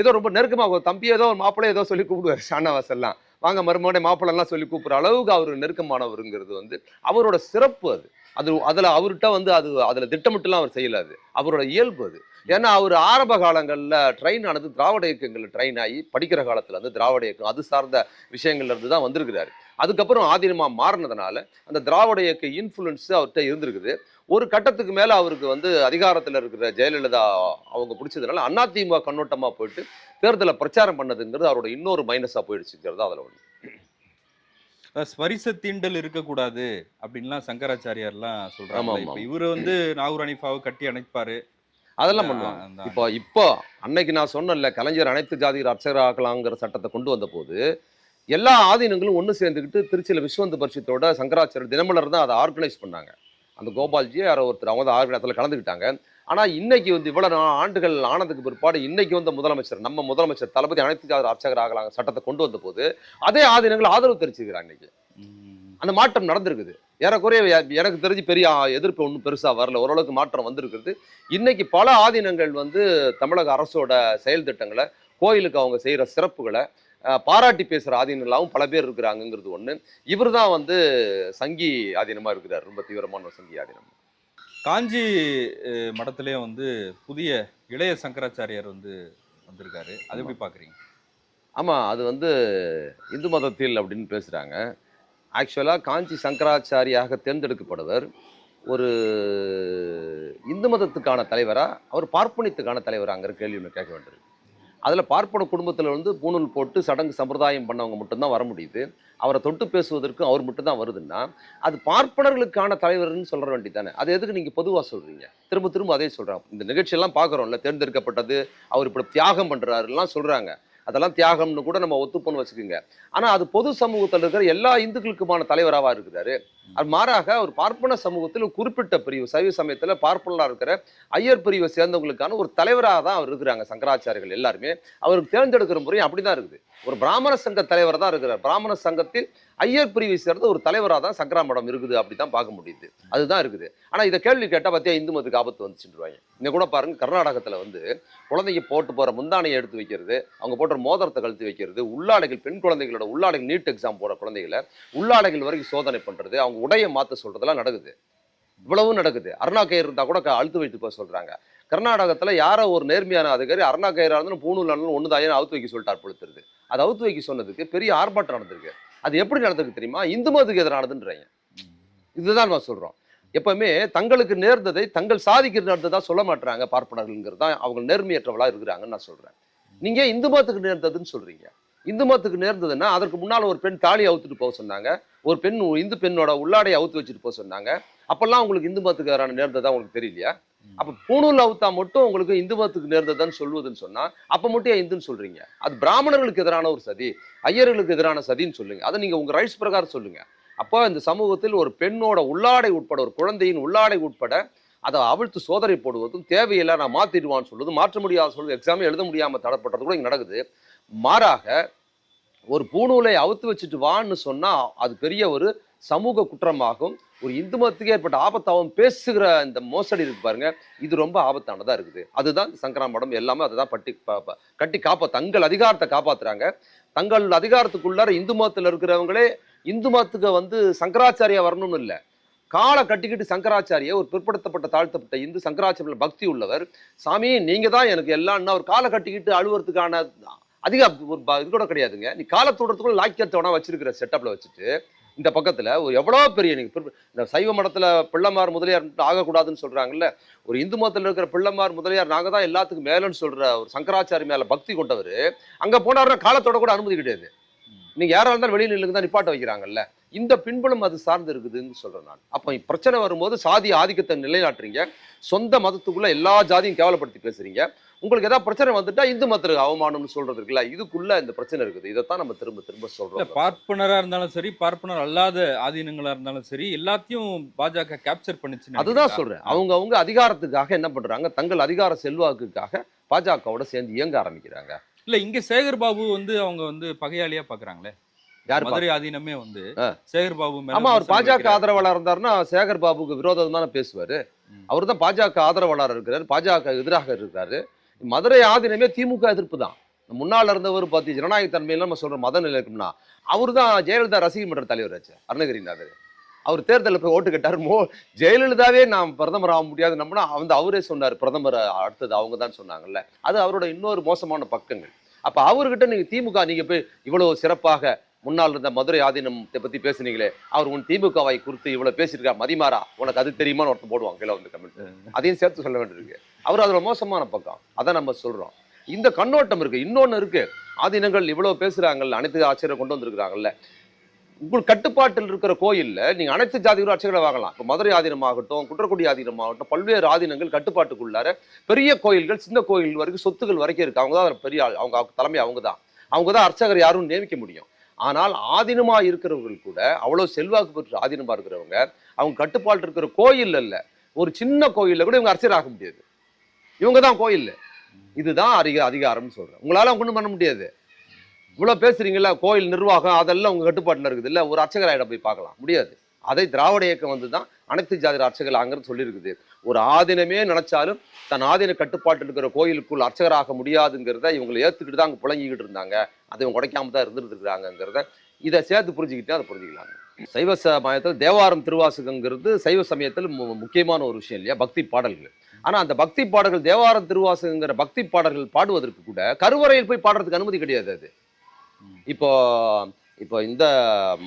ஏதோ ரொம்ப நெருக்கமா ஒரு தம்பி ஏதோ ஒரு மாப்பிள்ளை ஏதோ சொல்லி கூப்பிடுவார் ஷானவாஸ் எல்லாம். வாங்க மறுமோட மாப்பிள்ளலாம் சொல்லி கூப்பிட்ற அளவுக்கு அவர் நெருக்கமானவருங்கிறது வந்து அவரோட சிறப்பு அது. அது அதில் அவர்கிட்ட வந்து அது அதில் திட்டமிட்டுலாம் அவர் செய்யலாது அவரோட இயல்பு அது. ஏன்னா அவர் ஆரம்ப காலங்களில் ட்ரெயின் ஆனது திராவிட இயக்கங்களில் ட்ரெயின் ஆகி படிக்கிற காலத்தில் வந்து திராவிட இயக்கம் அது சார்ந்த விஷயங்கள்லேருந்து தான் வந்திருக்கிறாரு. அதுக்கப்புறம் ஆதீனமாக மாறினதுனால அந்த திராவிட இயக்க இன்ஃப்ளூயன்ஸ் அவர்கிட்ட இருந்திருக்குது. ஒரு கட்டத்துக்கு மேல அவருக்கு வந்து அதிகாரத்துல இருக்கிற ஜெயலலிதா அவங்க பிடிச்சதுனால அதிமுக கண்ணோட்டமா போயிட்டு தேர்தலை பிரச்சாரம் பண்ணதுங்கிறது அவரோட இன்னொரு மைனஸா போயிடுச்சுங்கிறது அதுல அதாவது ஸ்பரிச தீண்டல் இருக்கக்கூடாது அப்படின்லாம் சங்கராச்சாரியார்லாம் சொல்றாங்க இவரு வந்து நாகூர் அனிஃபாவை கட்டி அணைப்பாரு. அதெல்லாம் பண்ணுவாங்க. இப்போ இப்போ அன்னைக்கு நான் சொன்னேன்ல கலைஞர் அனைத்து ஜாதியர் அர்ச்சகராக்கலாங்கிற சட்டத்தை கொண்டு வந்த போது எல்லா ஆதீனங்களும் ஒன்று சேர்ந்துக்கிட்டு திருச்சியில் விஸ்வந்து பரிஷத்தோட சங்கராச்சாரியர் தினமலர் தான் அதை ஆர்கனைஸ் பண்ணாங்க. அந்த கோபால்ஜி யாரோ ஒருத்தர் அவங்க தான் அதில் கலந்துக்கிட்டாங்க. ஆனால் இன்னைக்கு வந்து இவ்வளவு ஆண்டுகள் ஆனதுக்கு பிற்பாடு இன்னைக்கு வந்த முதலமைச்சர் நம்ம முதலமைச்சர் தளபதி அனைத்து ஜாதியர் அர்ச்சகர் ஆகலாங்க சட்டத்தை கொண்டு வந்த போது அதே ஆதீனங்கள் ஆதரவு தெரிவிச்சுக்கிறாங்க இன்னைக்கு. அந்த மாற்றம் நடந்திருக்குது. ஏறக்குறைய எனக்கு தெரிஞ்சு பெரிய எதிர்ப்பு ஒன்றும் பெருசா வரல. ஓரளவுக்கு மாற்றம் வந்திருக்குது. இன்னைக்கு பல ஆதீனங்கள் வந்து தமிழக அரசோட செயல் திட்டங்களை கோயிலுக்கு அவங்க செய்யற சிறப்புகளை பாராட்டி பேசுற ஆதீனங்களாகவும் பல பேர் இருக்கிறாங்கங்கிறது ஒண்ணு. இவர் தான் வந்து சங்கி ஆதீனமா இருக்கிறார். ரொம்ப தீவிரமான ஒரு சங்கி ஆதீனம். காஞ்சி அஹ், மடத்திலேயும் வந்து புதிய இளைய சங்கராச்சாரியார் வந்து வந்திருக்காரு. அது எப்படி பாக்குறீங்க? ஆமா அது வந்து இந்து மதத்தில் அப்படின்னு பேசுறாங்க. ஆக்சுவலா காஞ்சி சங்கராச்சாரியாக தேர்ந்தெடுக்கப்படுவர். ஒரு இந்து மதத்துக்கான தலைவரா அவர் பார்ப்பனியத்துக்கான தலைவராங்கிற கேள்வி ஒன்று கேட்க வேண்டியது அதில் பார்ப்பன குடும்பத்தில் வந்து பூணூல் போட்டு சடங்கு சம்பிரதாயம் பண்ணவங்க மட்டும்தான் வர முடியுது. அவரை தொட்டு பேசுவதற்கும் அவர் மட்டும்தான் வருதுன்னா அது பார்ப்பனர்களுக்கான தலைவர்னு சொல்ற வேண்டியதானே அது எதுக்கு நீங்கள் பொதுவாக சொல்கிறீங்க திரும்ப திரும்ப அதே சொல்கிறாங்க இந்த நிகழ்ச்சியெல்லாம் பார்க்குறோம்ல தேர்ந்தெடுக்கப்பட்டது அவர் இப்படி தியாகம் பண்ணுறாருலாம் சொல்கிறாங்க அதெல்லாம் தியாகம்னு கூட நம்ம ஒத்துப்போன்னு வச்சுக்கோங்க. ஆனால் அது பொது சமூகத்தில் இருக்கிற எல்லா இந்துக்களுக்குமான தலைவராக இருக்கிறாரு? அது மாறாக ஒரு பார்ப்பன சமூகத்தில் குறிப்பிட்ட பிரிவு சைவ சமயத்துல பார்ப்பனரா இருக்கிற ஐயர் பிரிவை சேர்ந்தவங்களுக்கான ஒரு தலைவராக தான் அவர் இருக்கிறாங்க சங்கராச்சாரிகள் எல்லாருமே. அவருக்கு தேர்ந்தெடுக்கிற முறையும் அப்படிதான் இருக்குது. ஒரு பிராமண சங்க தலைவர் தான் இருக்கிறார். பிராமண சங்கத்தில் ஐயர் பிரிவை சேர்ந்த ஒரு தலைவராக தான் சங்கராமடம் இருக்குது அப்படி தான் பார்க்க முடியுது. அதுதான் இருக்குது. ஆனா இதை கேள்வி கேட்டா பார்த்தியா இந்து மதத்துக்கு ஆபத்து வந்துச்சுருவாங்க இங்கே கூட பாருங்க கர்நாடகத்துல வந்து குழந்தைங்க போட்டு போற முந்தானையை எடுத்து வைக்கிறது அவங்க போடுற மோதிரத்தை கழுத்து வைக்கிறது உள்ளாடைகள் பெண் குழந்தைகளோட உள்ளாடைகள் நீட் எக்ஸாம் போகிற குழந்தைகளை உள்ளாடைகள் வரைக்கும் சோதனை பண்றது அவங்க அவங்க உடையை மாற்ற சொல்றதெல்லாம் நடக்குது. இவ்வளவும் நடக்குது. அருணா கயிறு இருந்தால் கூட அழுத்து வைத்து போக சொல்றாங்க. கர்நாடகத்தில் யாரோ ஒரு நேர்மையான அதிகாரி அருணா கயிறா இருந்தாலும் பூணூல் ஆனாலும் ஒன்று தான் அவுத்து வைக்க சொல்லிட்டார் பொழுத்துருது. அது அவுத்து வைக்க சொன்னதுக்கு பெரிய ஆர்ப்பாட்டம் நடந்திருக்கு. அது எப்படி நடந்திருக்கு தெரியுமா? இந்து மதத்துக்கு எதிரானதுன்றாங்க இதுதான் நான் சொல்றோம். எப்பவுமே தங்களுக்கு நேர்ந்ததை தங்கள் சாதிக்கிறது நடந்ததா சொல்ல மாட்டாங்க பார்ப்பனர்கள்ங்கிறது தான் அவங்க நேர்மையற்றவளாக இருக்கிறாங்கன்னு நான் சொல்றேன். நீங்க இந்து மதத்துக்கு நேர்ந்ததுன்னு சொல்றீங்க? இந்து மதத்துக்கு நேர்ந்ததுன்னா அதற்கு முன்னால ஒரு பெண் தாலி அவுத்துட்டு போக சொன்னாங்க. ஒரு பெண் இந்து பெண்ணோட உள்ளாடையை அவுத்து வச்சுட்டு போக சொன்னாங்க. அப்பெல்லாம் உங்களுக்கு இந்து மதத்துக்கு எதிரான நேர்ந்ததா உங்களுக்கு தெரியலையா? அப்ப பூணூல் அவுத்தா மட்டும் உங்களுக்கு இந்து மதத்துக்கு நேர்ந்ததுன்னு சொல்லுவதுன்னு சொன்னா அப்ப மட்டும் ஏன் இந்துன்னு சொல்றீங்க? அது பிராமணர்களுக்கு எதிரான ஒரு சதி ஐயர்களுக்கு எதிரான சதின்னு சொல்லுங்க. அதை நீங்க உங்க ரைட்ஸ் பிரகாரம் சொல்லுங்க. அப்போ இந்த சமூகத்தில் ஒரு பெண்ணோட உள்ளாடை உட்பட ஒரு குழந்தையின் உள்ளாடை உட்பட அதை அவிழ்த்து சோதனை போடுவதும் தேவையில்லை நான் மாத்திடுவான்னு சொல்றது மாற்ற முடியாத சொல்றது எக்ஸாமே எழுத முடியாம தடப்பட்டது கூட இங்க நடக்குது. மாறாக ஒரு பூணூலை அவுத்து வச்சுட்டு வான்னு சொன்னால் அது பெரிய ஒரு சமூக குற்றமாகும். ஒரு இந்து மதத்துக்கு ஏற்பட்ட ஆபத்தாகவும் பேசுகிற இந்த மோசடி இருக்கு பாருங்க. இது ரொம்ப ஆபத்தானதாக இருக்குது. அதுதான் சங்கரா மடம் எல்லாமே அதை தான் பட்டி கட்டி காப்பா தங்கள் அதிகாரத்தை காப்பாத்துறாங்க. தங்கள் அதிகாரத்துக்குள்ளார இந்து மதத்தில் இருக்கிறவங்களே இந்து மதத்துக்கு வந்து சங்கராச்சாரியா வரணும்னு இல்லை. காலை கட்டிக்கிட்டு சங்கராச்சாரிய ஒரு பிற்படுத்தப்பட்ட தாழ்த்தப்பட்ட இந்து சங்கராச்சாரியில் பக்தி உள்ளவர். சாமி நீங்க தான் எனக்கு எல்லாம் ஒரு காலை கட்டிக்கிட்டு அழுவுறதுக்கான அதிக ஒரு இது கூட கிடையாதுங்க. நீ காலை தொடுறதுக்குள்ள லாக்கியத்தை வேணா வச்சிருக்கிற செட்டப்ல வச்சுட்டு இந்த பக்கத்துல ஒரு எவ்வளோ பெரிய நீங்க பிற்ப- இந்த சைவ மடத்துல பிள்ளைமார் முதலியார் ஆகக்கூடாதுன்னு சொல்றாங்கல்ல ஒரு இந்து மதத்துல இருக்கிற பிள்ளைமார் முதலியார் நாங்க தான் எல்லாத்துக்கும் மேலன்னு சொல்ற ஒரு சங்கராச்சாரி மேல பக்தி கொண்டவர் அங்க போனாருன்னா காலத்தோட கூட அனுமதி கிடையாது. நீங்க யாரா இருந்தாலும் வெளியில நில்லுங்க தான் நிப்பாட்ட வைக்கிறாங்கல்ல. இந்த பின்புலம் அது சார்ந்து இருக்குதுன்னு சொல்றேன் நான். அப்ப பிரச்சனை வரும்போது சாதி ஆதிக்கத்தை நிலைநாட்டுறீங்க. சொந்த மதத்துக்குள்ள எல்லா ஜாதியும் கேவலப்படுத்தி பேசுறீங்க. உங்களுக்கு ஏதாவது பிரச்சனை வந்துட்டா இந்து மதத்துக்கு அவமானம்னு சொல்றது இருக்குல்ல இதுக்குள்ள இந்த பிரச்சனை இருக்குது. இதைத்தான் நம்ம திரும்ப திரும்ப சொல்றோம். பார்ப்பனரா இருந்தாலும் சரி பார்ப்பனர் அல்லாத ஆதீனங்களா இருந்தாலும் சரி எல்லாத்தையும் பாஜக கேப்சர் பண்ணுச்சு அதுதான் சொல்றேன். அவங்க அவங்க அதிகாரத்துக்காக என்ன பண்றாங்க? தங்கள் அதிகார செல்வாக்குக்காக பாஜகவோட சேர்ந்து இயங்க ஆரம்பிக்கிறாங்க. இல்ல இங்க சேகர் பாபு வந்து அவங்க வந்து பகையாளியா பாக்குறாங்களே? யார் மதுரை ஆதீனமே வந்து. சேகர் பாபு ஆமா அவர் பாஜக. ஆதரவாளர் இருந்தாருன்னா சேகர் பாபுக்கு விரோதம் தானே பேசுவாரு. அவர் தான் பாஜக ஆதரவாளர் இருக்கிறார் பாஜக எதிராக இருக்காரு மதுரை ஆதீனமே திமுக எதிர்ப்பு தான் முன்னாள் இருந்தவர் பார்த்து ஜனநாயக தன்மையில நம்ம சொல்ற மத நிலைக்கும்னா அவர் தான் ஜெயலலிதா ரசிக மன்ற தலைவர் ஆச்சு அருணகிரிநாதர் அவர் தேர்தலில் போய் ஓட்டு கேட்டார் மோ ஜெயலலிதாவே நாம் பிரதமர் ஆக முடியாது நம்மனா வந்து அவரே சொன்னார் பிரதமர் அடுத்தது அவங்க தான் சொன்னாங்கல்ல அது அவரோட இன்னொரு மோசமான பக்கங்கள் அப்ப அவர்கிட்ட நீங்க திமுக நீங்க போய் இவ்வளவு சிறப்பாக முன்னால் இருந்த மதுரை ஆதீனத்தை பற்றி பேசுனீங்களே அவர் உன் திமுகவை குறித்து இவ்வளோ பேசியிருக்கா மதிமாறா உனக்கு அது தெரியுமான்னு ஒருத்தன் போடுவாங்க கீழே வந்து கமெண்ட் அதையும் சேர்த்து சொல்ல வேண்டியிருக்கு. அவர் அதில் மோசமான பக்கம். அதை நம்ம சொல்கிறோம் இந்த கண்ணோட்டம் இருக்கு. இன்னொன்னு இருக்கு. ஆதீனங்கள் இவ்வளோ பேசுகிறாங்கல்ல அனைத்து ஆட்சியரை கொண்டு வந்திருக்கிறாங்கல்ல. உங்கள் கட்டுப்பாட்டில் இருக்கிற கோயில்ல நீங்க அனைத்து ஜாதிகளும் அர்ச்சகரை வாங்கலாம். இப்போ மதுரை ஆதீனமாகட்டும் குற்றக்குடி ஆதீனமாகட்டும் பல்வேறு ஆதீனங்கள் கட்டுப்பாட்டுக்குள்ளார பெரிய கோயில்கள் சின்ன கோயில் வரைக்கும் சொத்துக்கள் வரைக்கும் இருக்குது அவங்க தான் பெரிய ஆள். அவங்க அவங்க தலைமை அவங்க தான். அவங்க தான் அர்ச்சகர் யாரும் நியமிக்க முடியும். ஆனால் ஆதீனமாக இருக்கிறவர்கள் கூட அவ்வளோ செல்வாக்கு பெற்று ஆதீனமாக இருக்கிறவங்க அவங்க கட்டுப்பாட்டில் இருக்கிற கோயில் அல்ல. ஒரு சின்ன கோயிலில் கூட இவங்க அரசியலாக ஆக முடியாது. இவங்க தான் கோயில். இதுதான் அதிக அதிகாரம்னு சொல்லுறேன் உங்களால் அவங்க ஒன்றும் பண்ண முடியாது. இவ்வளோ பேசுகிறீங்களா கோயில் நிர்வாகம் அதெல்லாம் உங்கள் கட்டுப்பாட்டில் இருக்குது இல்லை? ஒரு அர்ச்சகராயிட போய் பார்க்கலாம். முடியாது. அதை திராவிட இயக்கம் வந்து தான் அனைத்து ஜாதி அர்ச்சகர் அங்கிறது சொல்லியிருக்குது. ஒரு ஆதீனமே நினைச்சாலும் தன் ஆதீன கட்டுப்பாட்டில் இருக்கிற கோயிலுக்குள் அர்ச்சகராக முடியாதுங்கிறத இவங்களை ஏத்துக்கிட்டு தான் அங்க புழங்கிக்கிட்டு இருந்தாங்க. அதை இவங்க உடைக்காம தான் இருந்துட்டு இருக்காங்கிறத இதை சேர்த்து புரிஞ்சுக்கிட்டே அதை புரிஞ்சுக்கலாம் சைவ சமயத்தில் தேவாரம் திருவாசகங்கிறது சைவ சமயத்தில் மு- முக்கியமான ஒரு விஷயம் இல்லையா? பக்தி பாடல்கள். ஆனா அந்த பக்தி பாடல்கள் தேவாரம் திருவாசகங்கிற பக்தி பாடல்கள் பாடுவதற்கு கூட கருவறையில் போய் பாடுறதுக்கு அனுமதி கிடையாது அது. இப்போ இப்போ இந்த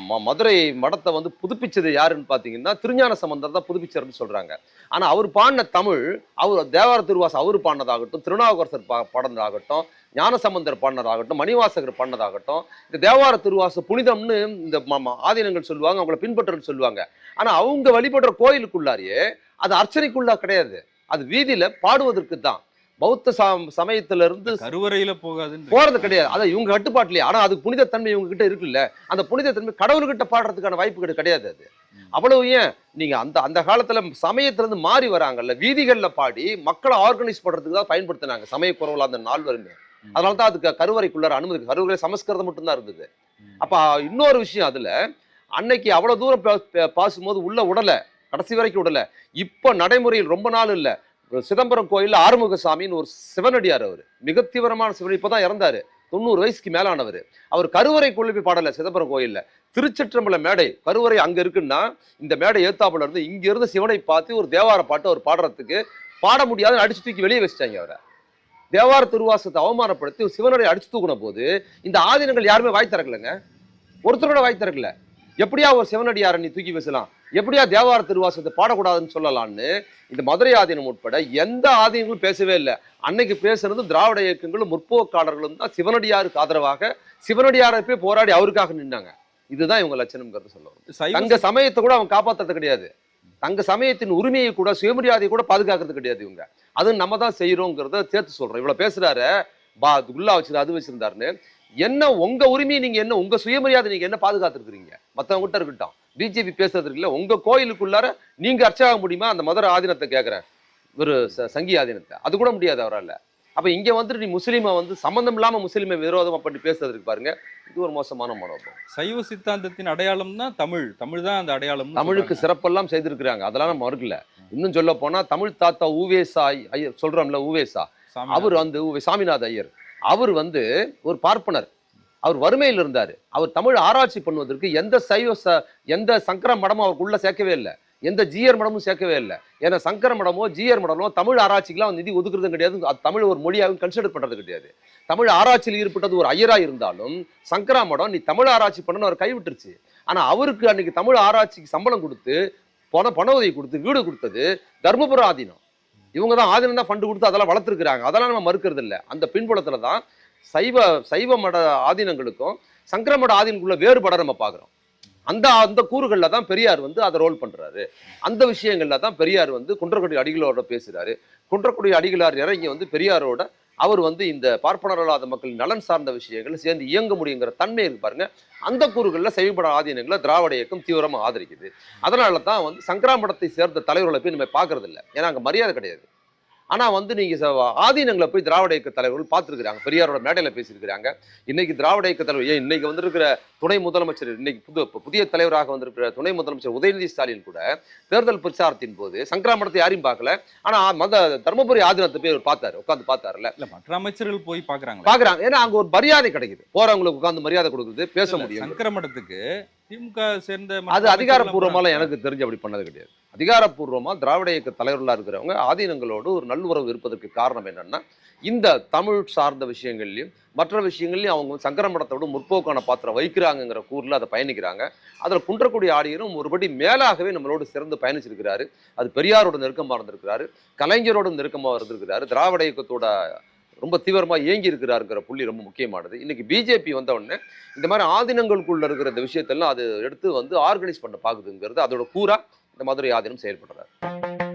ம- மதுரை மடத்தை வந்து புதுப்பிச்சது யாருன்னு பார்த்தீங்கன்னா திருஞான சம்பந்தர் தான் புதுப்பிச்சார்னு சொல்கிறாங்க ஆனால் அவர் பாடின தமிழ் அவர் தேவார திருவாசம் அவர் பாடினதாகட்டும் திருநாவுக்கரசர் பா பாடினதாகட்டும் ஞானசம்பந்தர் பாடினதாகட்டும் மணிவாசகர் பாடினதாகட்டும் இந்த தேவார திருவாச புனிதம்னு இந்த ம- ஆதீனங்கள் சொல்லுவாங்க அவங்கள பின்பற்றுன்னு சொல்லுவாங்க. ஆனால் அவங்க வழிபடுற கோயிலுக்குள்ளாரியே அது அர்ச்சனைக்குள்ளா கிடையாது. அது வீதியில் பாடுவதற்கு தான் பௌத்த சம- சமயத்துல இருந்து கருவறையில போகாதுன்னு போறது கிடையாது. அதான் இவங்க கட்டுப்பாட்டுலயே ஆனா அதுக்கு புனிதத்தன்மை இவங்க கிட்ட இருக்குல்ல. அந்த புனிதத்தன்மை கடவுள்கிட்ட பாடுறதுக்கான வாய்ப்பு கிடையாது அது. அவ்வளவு ஏன்? நீங்க அந்த அந்த காலத்துல சமயத்துல இருந்து மாறி வராங்கல்ல. வீதிகள்ல பாடி மக்களை ஆர்கனைஸ் பண்றதுக்கு தான் பயன்படுத்தினாங்க. சமய குறவுல அந்த நாள் வருமே ம். அதனால தான் அதுக்கு கருவறைக்குள்ளார அனுமதி கருவறை சமஸ்கிருதம் மட்டும்தான் இருந்தது. அப்ப இன்னொரு விஷயம் அதுல. அன்னைக்கு அவ்வளவு தூரம் பாசும்போது உள்ள உடல கடைசி வரைக்கும் உடல இப்ப நடைமுறையில் ரொம்ப நாள் இல்ல. சிதம்பரம் கோயிலில் ஆறுமுகசாமின்னு ஒரு சிவனடியார் அவர். மிக தீவிரமான சிவன். இப்பதான் இறந்தார். தொண்ணூறு வயசுக்கு மேலானவர். அவர் கருவறை போய் பாடலை சிதம்பரம் கோயிலில். திருச்சிற்றம்பல மேடை. கருவறை அங்கே இருக்குன்னா இந்த மேடை ஏத்தாப்புல இருந்து இங்கேருந்து சிவனை பார்த்து ஒரு தேவார பாட்டு அவர் பாடுறதுக்கு பாட முடியாதுன்னு அடிச்சு தூக்கி வெளியே வச்சிட்டாங்க அவரை. தேவார திருவாசத்தை அவமானப்படுத்தி ஒரு சிவனரை அடிச்சு தூக்குன போது இந்த ஆதீனங்கள் யாருமே வாய் திறக்கலைங்க. ஒருத்தரோட வாய் திறக்கல. எப்படியா ஒரு சிவனடியாரை நீ தூக்கி வீசலாம்? எப்படியா தேவார திருவாசத்தை பாடக்கூடாதுன்னு சொல்லலாம்னு இந்த மதுரை ஆதீனம் உட்பட எந்த ஆதீனங்களும் பேசவே இல்லை. அன்னைக்கு பேசுறது திராவிட இயக்கங்களும் முற்போக்காளர்களும் தான் சிவனடியாருக்கு ஆதரவாக சிவனடியாரை போய் போராடி அவருக்காக நின்னாங்க. இதுதான் இவங்க லட்சணம்ங்கிறது சொல்லுவாங்க சைவ தங்க சமயத்தை கூட அவன் காப்பாத்துறது கிடையாது. தங்க சமயத்தின் உரிமையை கூட சுயமரியாதையை கூட பாதுகாக்கிறது கிடையாது இவங்க. அது நம்ம தான் செய்யறோங்கிறத சேர்த்து சொல்றோம். இவ்வளவு பேசுறாரு. பா குல்லா வச்சிருந்தா அது வச்சிருந்தாருன்னு. என்ன உங்க உரிமையை நீங்க என்ன உங்க சுயமரியாதை நீங்க என்ன பாதுகாத்துருக்கீங்க மத்தவங்க கிட்ட இருக்கட்டும் பிஜேபி பேசுறது இல்ல உங்க கோயிலுக்குள்ளார நீங்க அர்ச்சாக முடியுமா? அந்த மதுரை ஆதீனத்தை கேக்குறேன். ஒரு சங்கி ஆதீனத்தை. அது கூட முடியாது அவரால். அப்ப இங்க வந்துட்டு நீ முஸ்லீமை வந்து சம்பந்தம் இல்லாம முஸ்லீமை விரோதமா பண்ணி பேசுறதுக்கு பாருங்க இது ஒரு மோசமான மனோபாவம். சைவ சித்தாந்தத்தின் அடையாளம் தான் தமிழ். தமிழ் தான் அந்த அடையாளம் தமிழுக்கு சிறப்பெல்லாம் செய்திருக்கிறாங்க. அதெல்லாம் நம்ம மறுக்கல. இன்னும் சொல்ல போனா தமிழ் தாத்தா ஊவேசா ஐயர் சொல்றோம்ல ஊவேசா அவர் வந்து ஊவே சாமிநாத ஐயர். அவர் வந்து ஒரு பார்ப்பனர். அவர் வறுமையில் இருந்தார். அவர் தமிழ் ஆராய்ச்சி பண்ணுவதற்கு எந்த சைவ ச எந்த சங்கர மடமும் அவருக்குள்ளே சேர்க்கவே இல்லை. எந்த ஜிஆர் மடமும் சேர்க்கவே இல்லை. ஏன்னா சங்கர மடமோ ஜிஆர் மடமோ தமிழ் ஆராய்ச்சிக்கெல்லாம் நிதி ஒதுக்குறதும் கிடையாது. அது தமிழ் ஒரு மொழியாகவும் கன்சிடர் பண்ணுறது கிடையாது. தமிழ் ஆராய்ச்சியில் ஈடுபட்டது ஒரு ஐயராக இருந்தாலும் சங்கரா மடம் நீ தமிழ் ஆராய்ச்சி பண்ணணும்னு அவர் கைவிட்டுருச்சு. ஆனால் அவருக்கு அன்னைக்கு தமிழ் ஆராய்ச்சிக்கு சம்பளம் கொடுத்து பண பண உதவி கொடுத்து வீடு கொடுத்தது தர்மபுரம் ஆதீனம் இவங்க தான் ஆதீனம் தான் ஃபண்டு கொடுத்து அதெல்லாம் வளர்த்துருக்குறாங்க. அதெல்லாம் நம்ம மறுக்கிறது இல்லை. அந்த பின்புலத்தில் தான் சைவ சைவ மட ஆதீனங்களுக்கும் சங்கர மட ஆதீனங்களுக்குள்ள நம்ம பார்க்குறோம் அந்த அந்த கூறுகளில் தான் பெரியார் வந்து அதை ரோல் பண்ணுறாரு அந்த விஷயங்களில் தான் பெரியார் வந்து குன்றக்குடி அடிகளோட பேசுகிறாரு குன்றக்குடி அடிகளார் இறங்கி வந்து பெரியாரோட அவர் வந்து இந்த பார்ப்பனர் அல்லாத மக்களின் நலன் சார்ந்த விஷயங்கள் சேர்ந்து இயங்க முடியுங்கிற தன்மை இருக்கு பாருங்க. அந்த கூறுகளில் சைவப்பட ஆதீனங்களை திராவிட இயக்கம் தீவிரமாக ஆதரிக்குது. அதனால தான் வந்து சங்கராமடத்தை சேர்ந்த தலைவர்களை போய் நம்ம பார்க்கறது இல்லை ஏன்னா அங்கே மரியாதை கிடையாது. ஆனா வந்து நீங்க ச- ஆதீனங்களை போய் திராவிட இயக்க தலைவர்கள் பார்த்துருக்காங்க பெரியாரோட மேடையில பேசியிருக்கிறாங்க. இன்னைக்கு திராவிட இயக்க தலைவர் ஏன் இன்னைக்கு வந்திருக்கிற துணை முதலமைச்சர் இன்னைக்கு புது புதிய தலைவராக வந்திருக்கிற துணை முதலமைச்சர் உதயநிதி ஸ்டாலின் கூட தேர்தல் பிரச்சாரத்தின் போது சங்கராமடத்தை யாரையும் பார்க்கல. ஆனா மத தர்மபுரி ஆதீனத்தை போய் அவர் பார்த்தாரு உட்காந்து பார்த்தாருல. இல்ல மற்ற அமைச்சர்கள் போய் பாக்குறாங்க பாக்குறாங்க ஏன்னா அங்க ஒரு மரியாதை கிடைக்குது. போறவங்களுக்கு உட்கார்ந்து மரியாதை கொடுக்குறது பேச முடியும் சங்கர மடத்துக்கு திமுக சேர்ந்த அது போறாங்க. எனக்கு தெரிஞ்சு அப்படி பண்ணது கிடையாது. அதிகாரப்பூர்வமாக திராவிட இயக்க தலைவர்களாக இருக்கிறவங்க ஆதீனங்களோடு ஒரு நல்லுறவு இருப்பதற்கு காரணம் என்னென்னா இந்த தமிழ் சார்ந்த விஷயங்கள்லையும் மற்ற விஷயங்கள்லையும் அவங்க வந்து முற்போக்கான பாத்திரம் வகிக்கிறாங்கங்கிற கூர்ல அதை பயணிக்கிறாங்க. அதில் குன்றக்கூடிய ஆடியரும் ஒருபடி மேலாகவே நம்மளோடு சிறந்து பயணிச்சிருக்கிறாரு. அது பெரியாரோட நெருக்கமா இருந்திருக்கிறாரு கலைஞரோட நெருக்கமா இருந்திருக்கிறாரு திராவிட இயக்கத்தோட ரொம்ப தீவிரமா இயங்கி இருக்கிறாருங்கிற புள்ளி ரொம்ப முக்கியமானது. இன்னைக்கு பிஜேபி வந்த உடனே இந்த மாதிரி ஆதீனங்களுக்குள்ள இருக்கிற இந்த விஷயத்தெல்லாம் அது எடுத்து வந்து ஆர்கனைஸ் பண்ண பார்க்குதுங்கிறது அதோட கூறா. இந்த மதுரை ஆதீனம் செயல்படுறார்.